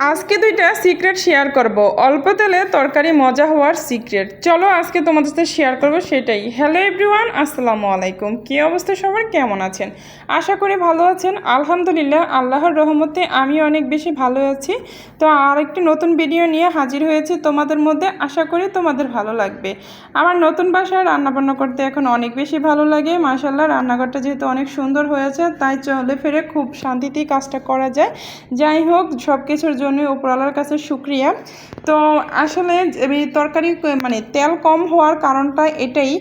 আজকে দুইটা secret share করব। অল্প তেলে তরকারি মজা হওয়ার সিক্রেট। চলো আজকে তোমাদের সাথে শেয়ার করব সেটাই। হ্যালো এভরিওয়ান, আসসালামু আলাইকুম। কী অবস্থা সবার? কেমন আছেন? আশা করি ভালো আছেন। আলহামদুলিল্লাহ, আল্লাহর রহমতে আমি অনেক বেশি ভালো আছি। তো আর একটি নতুন ভিডিও নিয়ে হাজির হয়েছি তোমাদের মধ্যে। আশা করি তোমাদের ভালো লাগবে। আমার নতুন বাসায় রান্নাবান্না করতে এখন অনেক বেশি ভালো লাগে। মাসাল্লাহ রান্নাঘরটা যেহেতু অনেক সুন্দর হয়েছে, তাই চলে ফেরে খুব শান্তিতেই কাজটা করা যায়। যাই হোক সব কিছুর জন্য উপরওয়ালার কাছে শুক্রিয়া। তো আসলে তরকারি মানে তেল কম হওয়ার কারণটা এটাই।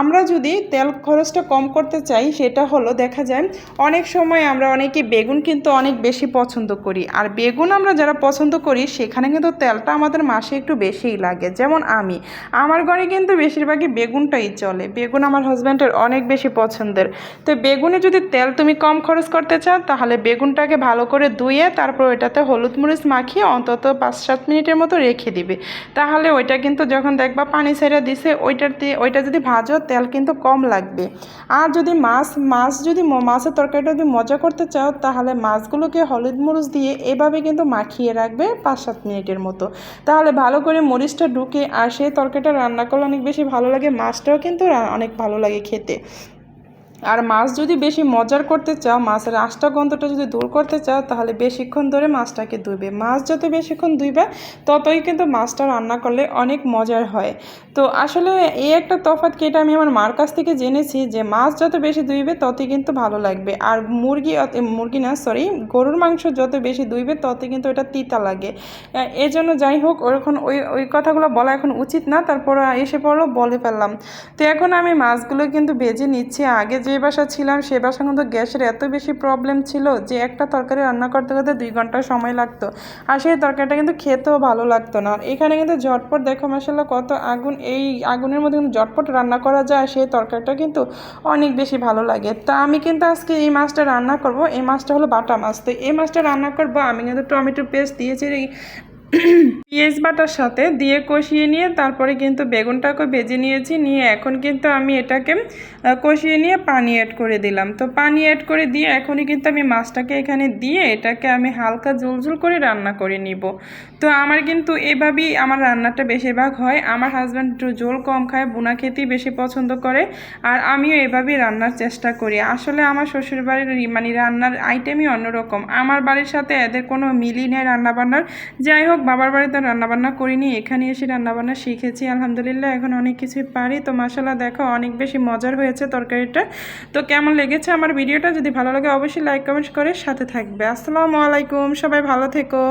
আমরা যদি তেল খরচটা কম করতে চাই, সেটা হলো দেখা যায়, অনেক সময় আমরা অনেকে বেগুন কিন্তু অনেক বেশি পছন্দ করি। আর বেগুন আমরা যারা পছন্দ করি, সেখানে কিন্তু তেলটা আমাদের মাসে একটু বেশিই লাগে। যেমন আমি, আমার ঘরে কিন্তু বেশিরভাগই বেগুনটাই চলে। বেগুন আমার হাজব্যান্ডের অনেক বেশি পছন্দের। তো বেগুনে যদি তেল তুমি কম খরচ করতে চাও, তাহলে বেগুনটাকে ভালো করে ধুয়ে তারপর ওইটাতে হলুদ মরিচ মাখিয়ে অন্তত পাঁচ সাত মিনিটের মতো রেখে দিবে। তাহলে ওইটা কিন্তু যখন দেখবা পানি ছেড়ে দিছে, ওইটার দিয়ে ওইটা যদি ভাজো তেল কিন্তু কম লাগবে। আর যদি মাছ মাছ যদি মাছের তরকারিটা যদি মজা করতে চাও, তাহলে মাছগুলোকে হলুদ মরিচ দিয়ে এভাবে কিন্তু মাখিয়ে রাখবে পাঁচ সাত মিনিটের মতো। তাহলে ভালো করে মরিচটা ঢুকে, আর সেই তরকারিটা রান্না করলে অনেক বেশি ভালো লাগে, মাছটাও কিন্তু অনেক ভালো লাগে খেতে। আর মাছ যদি বেশি মজার করতে চাও মাছের আষ্টা গন্ধটা যদি দূর করতে চাও তাহলে বেশিক্ষণ ধরে মাছটাকে ধুবে মাছ যত বেশিক্ষণ ধুইবে ততই কিন্তু মাছটা রান্না করলে অনেক মজার হয়। তো আসলে এই একটা তফাৎ কি এটা আমি আমার মার কাছ থেকে জেনেছি যে মাছ যত বেশি ধুইবে ততই কিন্তু ভালো লাগবে। আর মুরগি মুরগি না সরি গরুর মাংস যত বেশি ধুইবে ততই কিন্তু এটা তিতা লাগে। আহ, এই জন্য যাই হোক ওরকম ওই ওই কথাগুলো বলা এখন উচিত না তারপর এসে পড়ল বলে ফেললাম। তো এখন আমি মাছগুলো কিন্তু ভেজে নিচ্ছি। আগে যে বাসা ছিলাম সে বাসা কিন্তু গ্যাসের এত বেশি প্রবলেম ছিল যে একটা তরকারি রান্না করতে করতে দুই ঘণ্টা সময় লাগতো। আর সেই তরকারিটা কিন্তু খেতেও ভালো লাগতো না। এখানে কিন্তু ঝটপট দেখো মাসাল্লাহ কত আগুন, এই আগুনের মধ্যে কিন্তু ঝটপট রান্না করা যায় সেই তরকারিটা কিন্তু অনেক বেশি ভালো লাগে। তা আমি কিন্তু আজকে এই মাছটা রান্না করব। এই মাছটা হলো বাটা মাছ। তো এই মাছটা রান্না করব, আমি কিন্তু টমেটো পেস্ট দিয়েছি পেঁয়াজ বাটার সাথে দিয়ে কষিয়ে নিয়ে তারপরে কিন্তু বেগুনটাকে ভেজে নিয়েছি। নিয়ে এখন কিন্তু আমি এটাকে কষিয়ে নিয়ে পানি অ্যাড করে দিলাম। তো পানি অ্যাড করে দিয়ে এখনই কিন্তু আমি মাছটাকে এখানে দিয়ে এটাকে আমি হালকা জুলজুল করে রান্না করে নিব। তো আমার কিন্তু এভাবেই আমার রান্নাটা বেশিরভাগ হয়। আমার হাজব্যান্ড একটু ঝোল কম খায় বোনা খেতেই বেশি পছন্দ করে। আর আমিও এভাবেই রান্নার চেষ্টা করি। আসলে আমার শ্বশুরবাড়ির মানে রান্নার আইটেমই অন্যরকম। আমার বাড়ির সাথে এদের কোনো মিলই নেই রান্নাবান্নার। যাই হোক বাবার বাড়িতে রান্নাবান্না করিনি, এখানে এসে রান্নাবান্না শিখেছি, আলহামদুলিল্লাহ, এখন অনেক কিছুই পারি। তো মাসাল্লাহ দেখো, অনেক বেশি মজার হয়েছে তরকারিটা। তো কেমন লেগেছে আমার ভিডিওটা? যদি ভালো লাগে, অবশ্যই লাইক কমেন্ট করে সাথে থাকবে। আসসালামু আলাইকুম, সবাই ভালো থেকো।